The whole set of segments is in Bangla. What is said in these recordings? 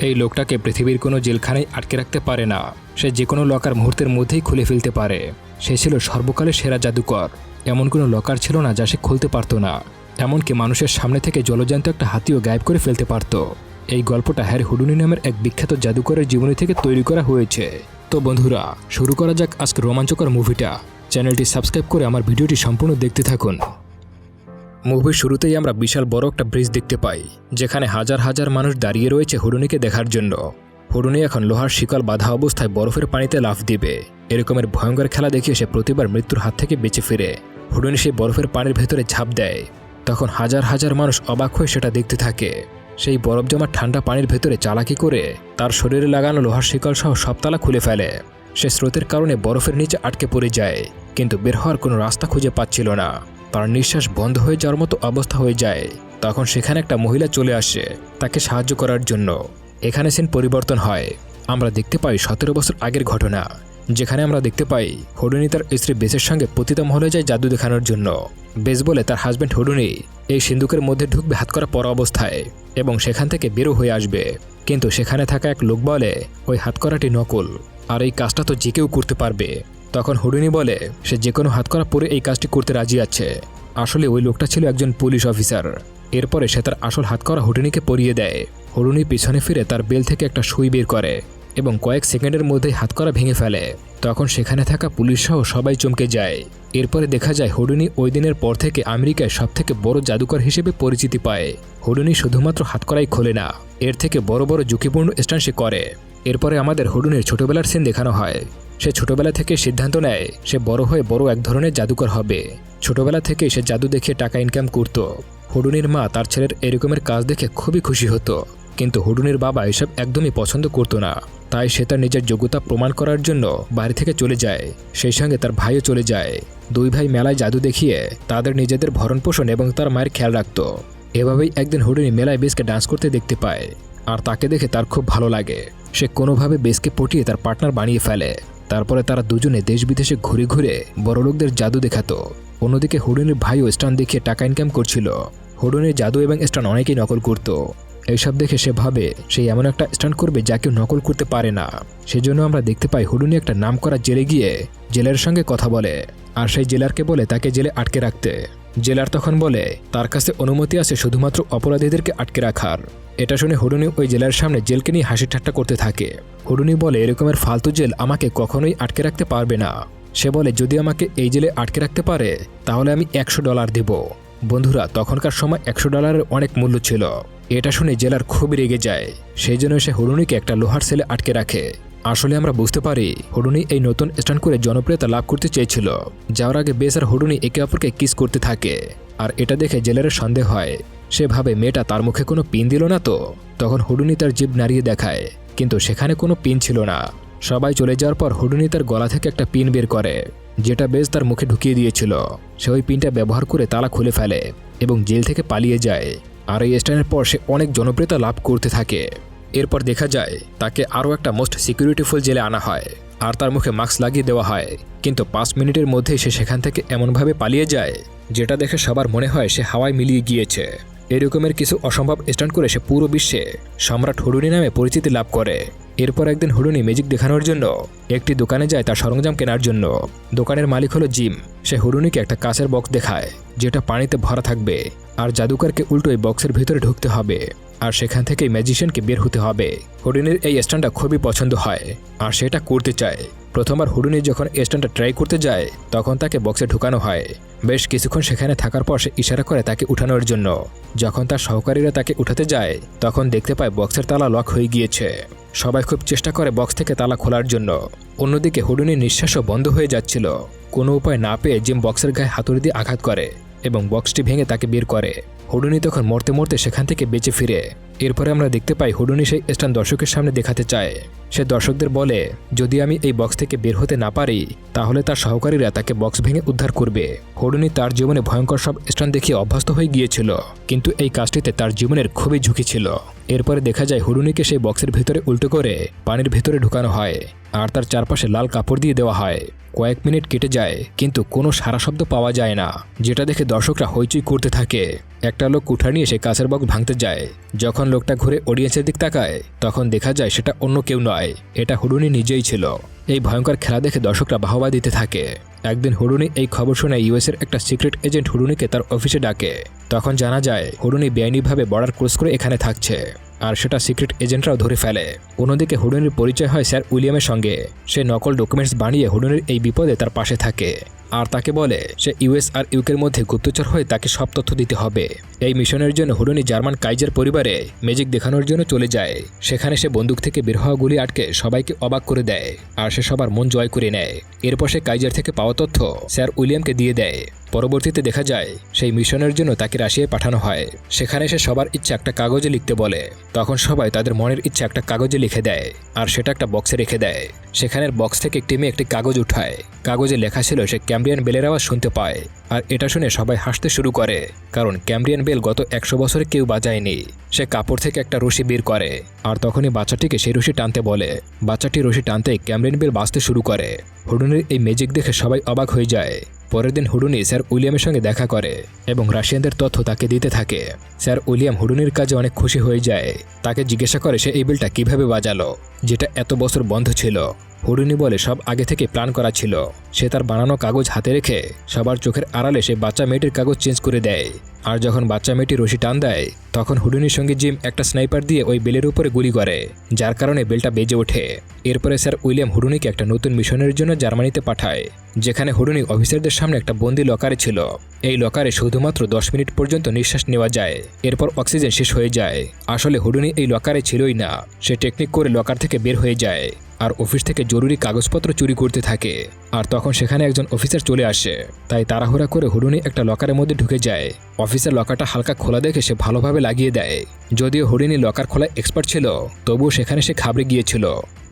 এই লোকটাকে পৃথিবীর কোনো জেলখানায় আটকে রাখতে পারে না। সে যে কোনো লকার মুহূর্তের মধ্যেই খুলে ফেলতে পারে। সে ছিল সর্বকালের সেরা জাদুকর। এমন কোনো লকার ছিল না যা সে খুলতে পারতো না। এমনকি মানুষের সামনে থেকে জলজান্ত একটা হাতিও গায়েব করে ফেলতে পারত। এই গল্পটা হ্যারি হুডুনি নামের এক বিখ্যাত জাদুকরের জীবনী থেকে তৈরি করা হয়েছে। তো বন্ধুরা, শুরু করা যাক আজকে রোমাঞ্চকর মুভিটা। চ্যানেলটি সাবস্ক্রাইব করে আমার ভিডিওটি সম্পূর্ণ দেখতে থাকুন। মুভির শুরুতেই আমরা বিশাল বড় একটা ব্রিজ দেখতে পাই, যেখানে হাজার হাজার মানুষ দাঁড়িয়ে রয়েছে হুডুনিকে দেখার জন্য। হুডুনি এখন লোহার শিকল বাঁধা অবস্থায় বরফের পানিতে লাফ দিবে। এরকমের ভয়ঙ্কর খেলা দেখিয়ে সে প্রতিবার মৃত্যুর হাত থেকে বেঁচে ফিরে। হুডুনি সেই বরফের পানির ভেতরে ঝাঁপ দেয়। তখন হাজার হাজার মানুষ অবাক হয়ে সেটা দেখতে থাকে। সেই বরফ জমা ঠান্ডা পানির ভেতরে চালাকি করে তার শরীরে লাগানো লোহার শিকল সহ সব তালা খুলে ফেলে। সে স্রোতের কারণে বরফের নিচে আটকে পড়ে যায়, কিন্তু বের হওয়ার কোনো রাস্তা খুঁজে পাচ্ছিল না। তার নিঃশ্বাস বন্ধ হয়ে যাওয়ার মতো অবস্থা হয়ে যায়। তখন সেখানে একটা মহিলা চলে আসে তাকে সাহায্য করার জন্য। এখানে সিন পরিবর্তন হয়। আমরা দেখতে পাই সতেরো বছর আগের ঘটনা। যেখানে আমরা দেখতে পাই হডুনি তার স্ত্রী বেসের সঙ্গে পতিতা মহলে যায় জাদু দেখানোর জন্য। বেস বলে তার হাজব্যান্ড হডুনি এই সিন্ধুকের মধ্যে ঢুকবে হাত করা পর অবস্থায় এবং সেখান থেকে বেরো হয়ে আসবে। কিন্তু সেখানে থাকা এক লোক বলে, ওই হাতকড়াটি নকল। আর এই কাজটা তো যে কেউ করতে পারবে। তখন হুডুনি বলে, সে যে কোনো হাতকড়া পরে এই কাজটি করতে রাজি আছে। আসলে ওই লোকটা ছিল একজন পুলিশ অফিসার। এরপরে সে তার আসল হাতকড়া হুডুনিকে পরিয়ে দেয়। হুডুনি পিছনে ফিরে তার বেল থেকে একটা সুই বের করে এবং কয়েক সেকেন্ডের মধ্যেই হাতকড়া ভেঙে ফেলে। তখন সেখানে থাকা পুলিশ সহ সবাই চমকে যায়। এরপরে দেখা যায় হুডুনি ওই দিনের পর থেকে আমেরিকায় সবথেকে বড় জাদুকর হিসেবে পরিচিতি পায়। হুডুনি শুধুমাত্র হাতকড়াই খোলে না, এর থেকে বড় বড় ঝুঁকিপূর্ণ স্টান সে করে। এরপরে আমাদের হুডুনির ছোটবেলার সিন দেখানো হয়। সে ছোটবেলা থেকে সিদ্ধান্ত নেয় সে বড় হয়ে বড় এক ধরনের জাদুকর হবে। ছোটবেলা থেকেই সে জাদু দেখে টাকা ইনকাম করত। হুডুনির মা তার ছেলের এরকমের কাজ দেখে খুবই খুশি হতো। কিন্তু হুডুনির বাবা এসব একদমই পছন্দ করতো না। তাই সে তার নিজের যোগ্যতা প্রমাণ করার জন্য বাড়ি থেকে চলে যায়। সেই সঙ্গে তার ভাইও চলে যায়। দুই ভাই মেলায় জাদু দেখিয়ে তাদের নিজেদের ভরণ পোষণ এবং তার মায়ের খেয়াল রাখত। এভাবেই একদিন হুডুনি মেলায় বেসকে ডান্স করতে দেখতে পায়। আর তাকে দেখে তার খুব ভালো লাগে। সে কোনোভাবে বেসকে পটিয়ে তার পার্টনার বানিয়ে ফেলে। তারপরে তারা দুজনে দেশ বিদেশে ঘুরে ঘুরে বড়লোকদের জাদু দেখাতো। অন্যদিকে হুডুনির ভাইও স্টান দেখিয়ে টাকা ইনকাম করছিল। হুডুনির জাদু এবং স্টান অনেকেই নকল করত। এইসব দেখে সে ভাবে সে এমন একটা স্টান্ট করবে যা কেউ নকল করতে পারে না। সেজন্য আমরা দেখতে পাই হুডুনি একটা নাম করা জেলে গিয়ে জেলের সঙ্গে কথা বলে। আর সেই জেলারকে বলে তাকে জেলে আটকে রাখতে। জেলার তখন বলে, তার কাছে অনুমতি আছে শুধুমাত্র অপরাধীদেরকে আটকে রাখার। এটা শুনে হরুনি ওই জেলার সামনে জেলকে নিয়ে হাসি ঠাট্টা করতে থাকে। হরুনি বলে, এরকমের ফালতু জেল আমাকে কখনোই আটকে রাখতে পারবে না। সে বলে, যদি আমাকে এই জেলে আটকে রাখতে পারে, তাহলে আমি একশো ডলার দেব। বন্ধুরা, তখনকার সময় একশো ডলারের অনেক মূল্য ছিল। এটা শুনে জেলার খুবই রেগে যায়। সেই জন্য সে হরুনিকে একটা লোহার সেলে আটকে রাখে। আসলে আমরা বুঝতে পারি, হরুনি এই নতুন স্টান্ট করে জনপ্রিয়তা লাভ করতে চেয়েছিল। যাওয়ার আগে বেস আর হুডুনি একে অপরকে কিস করতে থাকে। আর এটা দেখে জেলারের সন্দেহ হয়। সে ভাবে মেয়েটা তার মুখে কোনো পিন দিল না তো? তখন হুডুনি তার জিভ নাড়িয়ে দেখায়, কিন্তু সেখানে কোনো পিন ছিল না। সবাই চলে যাওয়ার পর হুডুনি তার গলা থেকে একটা পিন বের করে, যেটা বেশ তার মুখে ঢুকিয়ে দিয়েছিল। সে ওই পিনটা ব্যবহার করে তালা খুলে ফেলে এবং জেল থেকে পালিয়ে যায়। আর এই স্ট্যান্ডের পর সে অনেক জনপ্রিয়তা লাভ করতে থাকে। এরপর দেখা যায়, তাকে আরও একটা মোস্ট সিকিউরিটিফুল জেলে আনা হয়। আর তার মুখে মাস্ক লাগিয়ে দেওয়া হয়। কিন্তু পাঁচ মিনিটের মধ্যেই সে সেখান থেকে এমনভাবে পালিয়ে যায়, যেটা দেখে সবার মনে হয় সে হাওয়ায় মিলিয়ে গিয়েছে। এরকমের কিছু অসম্ভব স্ট্যান্ড করে সে পুরো বিশ্বে সম্রাট হুডুনি নামে পরিচিতি লাভ করে। এরপর একদিন হুডুনি ম্যাজিক দেখানোর জন্য একটি দোকানে যায় তার সরঞ্জাম কেনার জন্য। দোকানের মালিক হলো জিম। সে হুডুনিকে একটা কাঁচের বক্স দেখায়, যেটা পানিতে ভরা থাকবে আর জাদুকরকে উল্টো এই বক্সের ভিতরে ঢুকতে হবে আর সেখান থেকেই ম্যাজিশিয়ানকে বের হতে হবে। হুডুনির এই স্ট্যান্ডটা খুবই পছন্দ হয় আর সেটা করতে চায়। প্রথমবার হুডুনি যখন স্ট্যান্ডটা ট্রাই করতে যায়, তখন তাকে বক্সে ঢুকানো হয়। বেশ কিছুক্ষণ সেখানে থাকার পর সে ইশারা করে তাকে উঠানোর জন্য। যখন তার সহকারীরা তাকে উঠাতে যায়, তখন দেখতে পায় বক্সের তালা লক হয়ে গিয়েছে। সবাই খুব চেষ্টা করে বক্স থেকে তালা খোলার জন্য। অন্যদিকে হুডুনির নিঃশ্বাসও বন্ধ হয়ে যাচ্ছিল। কোনো উপায় না পেয়ে জিম বক্সের গায়ে হাতুড়ি দিয়ে আঘাত করে এবং বক্সটি ভেঙে তাকে বের করে। হুডুনি তখন মরতে মরতে সেখান থেকে বেঁচে ফিরে। এরপরে আমরা দেখতে পাই হুডুনি সেই স্টান দর্শকের সামনে দেখাতে চায়। সে দর্শকদের বলে, যদি আমি এই বক্স থেকে বের হতে না পারি, তাহলে তার সহকারীরা তাকে বক্স ভেঙে উদ্ধার করবে। হোডনি তার জীবনে ভয়ঙ্কর সব স্টান দেখিয়ে অভ্যস্ত হয়ে গিয়েছিল, কিন্তু এই কাজটিতে তার জীবনের খুবই ঝুঁকি ছিল। এরপরে দেখা যায় হুডুনিকে সেই বক্সের ভেতরে উল্টো করে পানির ভেতরে ঢুকানো হয়, আর তার চারপাশে লাল কাপড় দিয়ে দেওয়া হয়। কয়েক মিনিট কেটে যায়, কিন্তু কোনো সারা শব্দ পাওয়া যায় না, যেটা দেখে দর্শকরা হইচই করতে থাকে। একটা লোক কুঠা নিয়ে সে কাছের বক্স ভাঙতে যায়। যখন লোকটা ঘুরে অডিয়েন্সের দিক তাকায়, তখন দেখা যায় সেটা অন্য কেউ নয়, এটা হুডুনি নিজেই ছিল। এই ভয়ঙ্কর খেলা দেখে দর্শকরা বাহবা দিতে থাকে। একদিন হুডুনি এই খবর শুনে ইউএসের একটা সিক্রেট এজেন্ট হুডুনিকে তার অফিসে ডাকে। তখন জানা যায় হুডুনি বেআইনিভাবে বর্ডার ক্রস করে এখানে থাকছে, আর সেটা সিক্রেট এজেন্টরাও ধরে ফেলে। অন্যদিকে হুডুনির পরিচয় হয় স্যার উইলিয়ামের সঙ্গে। সে নকল ডকুমেন্টস বানিয়ে হুডুনির এই বিপদে তার পাশে থাকে। আর তাকে বলে, সে ইউএস আর ইউকের মধ্যে গুপ্তচর হয়ে তাকে সব তথ্য দিতে হবে। এই মিশনের জন্য হুডুনি জার্মান কাইজের পরিবারে ম্যাজিক দেখানোর জন্য চলে যায়। সেখানে সে বন্দুক থেকে বের হওয়া গুলি আটকে সবাইকে অবাক করে দেয় আর সে সবার মন জয় করে নেয়। এরপর সে কাইজার থেকে পাওয়া তথ্য স্যার উইলিয়ামকে দিয়ে দেয়। পরবর্তীতে দেখা যায়, সেই মিশনের জন্য তাকে রাশিয়ায় পাঠানো হয়। সেখানে সে সবার ইচ্ছা একটা কাগজে লিখতে বলে। তখন সবাই তাদের মনের ইচ্ছা একটা কাগজে লিখে দেয়, আর সেটা একটা বক্সে রেখে দেয়। সেখানের বক্স থেকে একটি মেয়ে একটি কাগজ উঠায়। কাগজে লেখা ছিল সে ক্যাম্ব্রিয়ান বেলের আওয়াজ শুনতে পায়, আর এটা শুনে সবাই হাসতে শুরু করে, কারণ ক্যাম্ব্রিয়ান বেল গত একশো বছরে কেউ বাজায়নি সে কাপড় থেকে একটা রশি বের করে, আর তখনই বাচ্চাটিকে সেই রশি টানতে বলে। বাচ্চাটি রশি টানতে ক্যাম্ব্রিয়ান বেল বাঁচতে শুরু করে। হুডুনির এই ম্যাজিক দেখে সবাই অবাক হয়ে যায়। পরের দিন হুডুনি স্যার উইলিয়ামের সঙ্গে দেখা করে এবং রাশিয়ানদের তথ্য তাকে দিতে থাকে। স্যার উইলিয়াম হুডুনির কাজে অনেক খুশি হয়ে যায়। তাকে জিজ্ঞাসা করে সে এই বিলটা কীভাবে বাজালো, যেটা এত বছর বন্ধ ছিল। হুডুনি বলে সব আগে থেকে প্ল্যান করা ছিল। সে তার বানানো কাগজ হাতে রেখে সবার চোখের আড়ালে সে বাচ্চা মেয়েটির কাগজ চেঞ্জ করে দেয়। আর যখন বাচ্চা মেয়েটি রশি টান দেয়, তখন হুডুনির সঙ্গে জিম একটা স্নাইপার দিয়ে ওই বেলের উপরে গুলি করে, যার কারণে বেলটা বেজে ওঠে। এরপরে স্যার উইলিয়াম হুডুনিকে একটা নতুন মিশনের জন্য জার্মানিতে পাঠায়, যেখানে হুডুনি অফিসারদের সামনে একটা বন্দি লকারে ছিল। এই লকারে শুধুমাত্র দশ মিনিট পর্যন্ত নিঃশ্বাস নেওয়া যায়। এরপর অক্সিজেন শেষ হয়ে যায়। আসলে হুডুনি এই লকারে ছিলই না, সে টেকনিক করে লকার থেকে বের হয়ে যায়। আর অফিস থেকে জরুরি কাগজপত্র চুরি করতে থাকে। আর তখন সেখানে একজন অফিসার চলে আসে। তাই তাড়াহুড়া করে হুডুনি একটা লকারের মধ্যে ঢুকে যায়। অফিসের লকারটা হালকা খোলা দেখে সে ভালোভাবে লাগিয়ে দেয়। যদিও হরিণী লকার খোলা এক্সপার্ট ছিল, তবুও সেখানে সে খাবড়ে গিয়েছিল।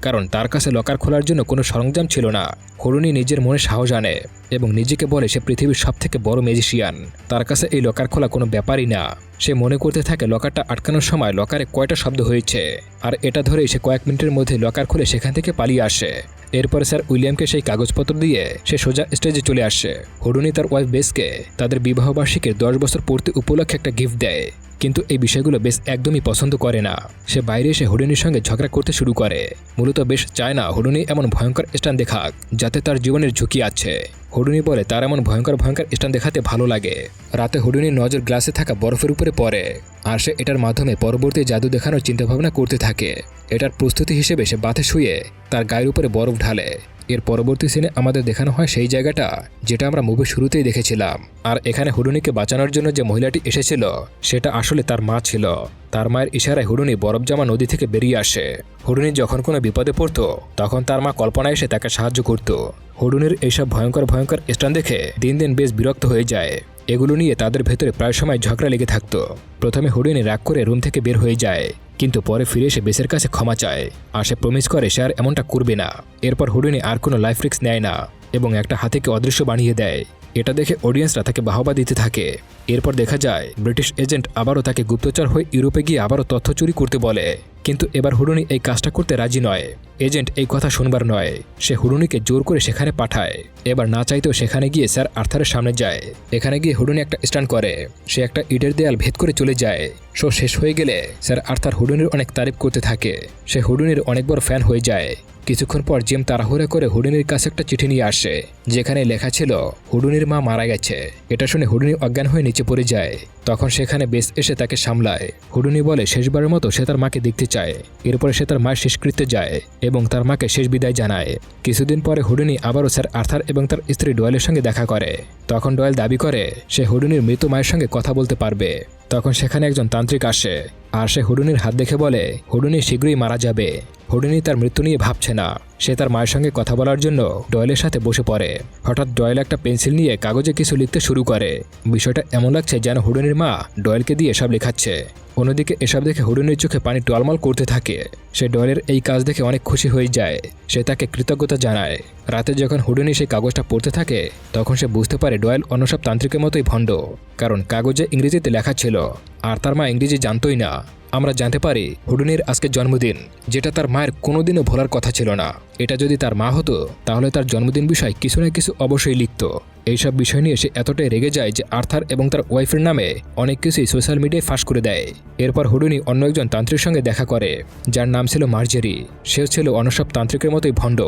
কারণ তার কাছে লকার খোলার জন্য কোনো সরঞ্জাম ছিল না। হরুনি নিজের মনে সাহস আনে এবং নিজেকে বলে সে পৃথিবীর সব থেকে বড় ম্যাজিশিয়ান তার কাছে এই লকার খোলা কোনো ব্যাপারই না। সে মনে করতে থাকে লকারটা আটকানোর সময় লকারে কয়টা শব্দ হয়েছে। আর এটা ধরেই সে কয়েক মিনিটের মধ্যে লকার খুলে সেখান থেকে পালিয়ে আসে। এরপরে স্যার উইলিয়ামকে সেই কাগজপত্র দিয়ে সে সোজা স্টেজে চলে আসে। হরুনি তার ওয়াইফ বেসকে তাদের বিবাহবার্ষিকীর দশ বছর পূর্তি উপলক্ষে একটা গিফট দেয়। কিন্তু এই বিষয়গুলো বেশ একদমই পছন্দ করে না। সে বাইরে এসে হুডুনির সঙ্গে ঝগড়া করতে শুরু করে। মূলত বেশ চায় না হুডুনি এমন ভয়ঙ্কর স্টান দেখাক, যাতে তার জীবনের ঝুঁকি আছে। হুডুনি বলে, তার এমন ভয়ঙ্কর ভয়ঙ্কর স্টান দেখাতে ভালো লাগে। রাতে হুডুনির নজর গ্লাসে থাকা বরফের উপরে পড়ে, আর সে এটার মাধ্যমে পরবর্তী জাদু দেখানোর চিন্তাভাবনা করতে থাকে। এটার প্রস্তুতি হিসেবে সে বাথে শুয়ে, তার গায়ের উপরে বরফ ঢালে। এর পরবর্তী সিনে আমাদের দেখানো হয় সেই জায়গাটা, যেটা আমরা মুভির শুরুতেই দেখেছিলাম। আর এখানে হুডুনিকে বাঁচানোর জন্য যে মহিলাটি এসেছিল, সেটা আসলে তার মা ছিল। তার মায়ের ইশারায় হুডুনি বরফজামা নদী থেকে বেরিয়ে আসে। হুডুনি যখন কোনো বিপদে পড়তো, তখন তার মা কল্পনায় এসে তাকে সাহায্য করত। হুডুনির এইসব ভয়ঙ্কর ভয়ঙ্কর স্টান দেখে দিন দিন বেশ বিরক্ত হয়ে যায়। এগুলো নিয়ে তাদের ভেতরে প্রায় সময় ঝগড়া লেগে থাকতো। প্রথমে হুডুনি রাগ করে রুম থেকে বের হয়ে যায়। কিন্তু পরে ফিরে এসে বেসের কাছে ক্ষমা চায়। আর সে প্রমিস করে সে আর এমনটা করবে না। এরপর হুডুনি আর কোনো লাইফ রিক্স নেয় না এবং একটা হাতিকে অদৃশ্য বানিয়ে দেয়। এটা দেখে অডিয়েন্সরা তাকে বাহবা দিতে থাকে। এরপর দেখা যায়, ব্রিটিশ এজেন্ট আবারও তাকে গুপ্তচর হয়ে ইউরোপে গিয়ে আবারও তথ্য চুরি করতে বলে। কিন্তু এবার হুডুনি এই কাজটা করতে রাজি নয়। এজেন্ট এই কথা শুনবার নয়। সে হুডুনিকে জোর করে সেখানে পাঠায়। এবার না চাইতেও সেখানে গিয়ে স্যার আর্থারের সামনে যায়। এখানে গিয়ে হুডুনি একটা স্ট্যান্ড করে। সে একটা ইটের দেয়াল ভেদ করে চলে যায়। শো শেষ হয়ে গেলে স্যার আর্থার হুডুনির অনেক তারিফ করতে থাকে। সে হুডুনির অনেক বড় ফ্যান হয়ে যায়। কিছুক্ষণ পর জিম তাড়াহুড়া করে হুডুনির কাছে একটা চিঠি নিয়ে আসে, যেখানে লেখা ছিল, হুডুনির মা মারা গেছে। এটা শুনে হুডুনি অজ্ঞান হয়ে নিচে পড়ে যায়। তখন সেখানে বেশ এসে তাকে সামলায়। হুডুনি বলে, শেষবারের মতো সে তার মাকে দেখতে চায়। এরপরে সে তার মায়ের শেষকৃত্যে যায় এবং তার মাকে শেষ বিদায় জানায়। কিছুদিন পরে হুডুনি আবারও স্যার আর্থার এবং তার স্ত্রী ডয়েলের সঙ্গে দেখা করে। তখন ডয়েল দাবি করে, সে হুডুনির মৃত মায়ের সঙ্গে কথা বলতে পারবে। তখন সেখানে একজন তান্ত্রিক আসে, আর সে হুডুনির হাত দেখে বলে, হুডুনি শীঘ্রই মারা যাবে। হুডুনি তার মৃত্যু নিয়ে ভাবছে না। সে তার মায়ের সঙ্গে কথা বলার জন্য ডয়েলের সাথে বসে পড়ে। হঠাৎ ডয়েল একটা পেন্সিল নিয়ে কাগজে কিছু লিখতে শুরু করে। বিষয়টা এমন লাগছে যেন হুডুনির মা ডয়েলকে দিয়ে এসব লেখাচ্ছে। অন্যদিকে এসব দেখে হুডুনির চোখে পানি টলমল করতে থাকে। সে ডয়েলের এই কাজ দেখে অনেক খুশি হয়ে যায়। সে তাকে কৃতজ্ঞতা জানায়। রাতে যখন হুডুনি সেই কাগজটা পড়তে থাকে, তখন সে বুঝতে পারে ডয়েল অন্য সব তান্ত্রিকের মতোই ভণ্ড। কারণ কাগজে ইংরেজিতে লেখা ছিল, আর তার মা ইংরেজি জানতোই না। আমরা জানতে পারি হুডুনির আজকে জন্মদিন, যেটা তার মায়ের কোনোদিনও ভোলার কথা ছিল না। এটা যদি তার মা হতো, তাহলে তার জন্মদিন বিষয় কিছু না কিছু অবশ্যই লিখত। এইসব বিষয় নিয়ে সে এতটাই রেগে যায় যে আর্থার এবং তার ওয়াইফের নামে অনেক কিছুই সোশ্যাল মিডিয়ায় ফাঁস করে দেয়। এরপর হুডুনি অন্য একজন তান্ত্রিক সঙ্গে দেখা করে, যার নাম ছিল মার্জেরি। সেও ছিল অন্য সব তান্ত্রিকের মতোই ভণ্ড।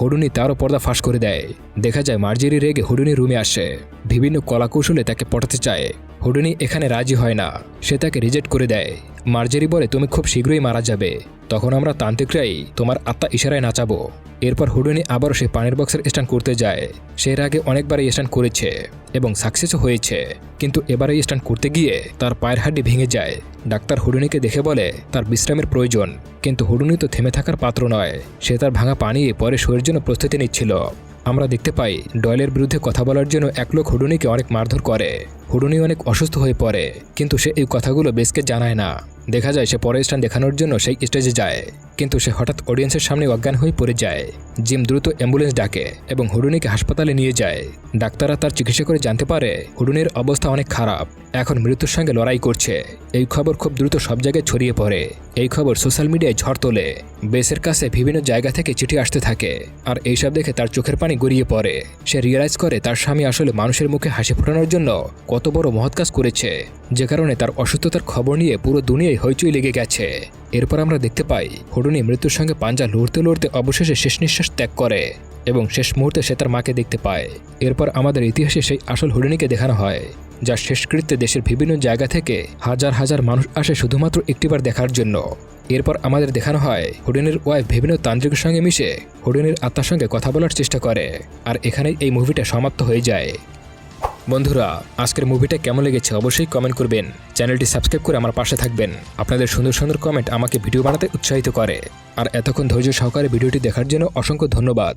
হুডুনি তারও পর্দা ফাঁস করে দেয়। দেখা যায় মার্জেরি রেগে হুডুনি রুমে আসে। বিভিন্ন কলাকৌশলে তাকে পটাতে চায়। হুডুনি এখানে রাজি হয় না। সে তাকে রিজেক্ট করে দেয়। মার্জেরি বলে, তুমি খুব শীঘ্রই মারা যাবে। তখন আমরা তান্ত্রিকরাই তোমার আত্মা ইশারায় নাচাবো। এরপর হুডুনি আবারও সে পানির বক্সের স্ট্যান্ড করতে যায়। সে এর আগে অনেকবার এই স্ট্যান্ড করেছে এবং সাকসেসও হয়েছে। কিন্তু এবার স্ট্যান্ড করতে গিয়ে তার পায়ের হাড্ডি ভেঙে যায়। ডাক্তার হুডুনিকে দেখে বলে, তার বিশ্রামের প্রয়োজন। কিন্তু হুডুনি তো থেমে থাকার পাত্র নয়। সে তার ভাঙা পানি পরে শরীরের জন্য প্রস্তুতি নিচ্ছিল। আমরা দেখতে পাই, ডয়েলের বিরুদ্ধে কথা বলার জন্য এক লোক হুডুনিকে অনেক মারধর করে। হুডুনি অনেক অসুস্থ হয়ে পড়ে, কিন্তু সে এই কথাগুলো বেসকে জানায় না। দেখা যায় সে পরের স্থান দেখানোর জন্য সেই স্টেজে যায়। কিন্তু সে হঠাৎ অডিয়েন্সের সামনে অজ্ঞান হয়ে পড়ে যায়। জিম দ্রুত অ্যাম্বুলেন্স ডাকে এবং হুডুনিকে হাসপাতালে নিয়ে যায়। ডাক্তাররা তার চিকিৎসা করে জানতে পারে হুডুনির অবস্থা অনেক খারাপ। এখন মৃত্যুর সঙ্গে লড়াই করছে। এই খবর খুব দ্রুত সব জায়গায় ছড়িয়ে পড়ে। এই খবর সোশ্যাল মিডিয়ায় ঝড় তোলে। বেসের কাছে বিভিন্ন জায়গা থেকে চিঠি আসতে থাকে। আর এইসব দেখে তার চোখের পানি গড়িয়ে পড়ে। সে রিয়েলাইজ করে তার স্বামী আসলে মানুষের মুখে হাসি ফোটানোর জন্য কত বড় মহৎ কাজ করেছে। যে কারণে তার অসুস্থতার খবর নিয়ে পুরো দুনিয়ায় হইচই লেগে গেছে। এরপর আমরা দেখতে পাই হুডুনি মৃত্যুর সঙ্গে পাঞ্জা লড়তে লড়তে অবশেষে শেষ নিঃশ্বাস ত্যাগ করে এবং শেষ মুহূর্তে সে তার মাকে দেখতে পায়। এরপর আমাদের ইতিহাসে সেই আসল হুডুনিকে দেখানো হয়, যার শেষকৃত্যে দেশের বিভিন্ন জায়গা থেকে হাজার হাজার মানুষ আসে শুধুমাত্র একটিবার দেখার জন্য। এরপর আমাদের দেখানো হয় হুডেনের ওয়াইফ বিভিন্ন তান্ত্রিকের সঙ্গে মিশে হুডেনের আত্মার সঙ্গে কথা বলার চেষ্টা করে, আর এখানেই এই মুভিটা সমাপ্ত হয়ে যায়। বন্ধুরা, আজকের মুভিটা কেমন লেগেছে অবশ্যই কমেন্ট করবেন। চ্যানেলটি সাবস্ক্রাইব করে আমার পাশে থাকবেন। আপনাদের সুন্দর সুন্দর কমেন্ট আমাকে ভিডিও বানাতে উৎসাহিত করে। আর এতক্ষণ ধৈর্য সহকারে ভিডিওটি দেখার জন্য অসংখ্য ধন্যবাদ।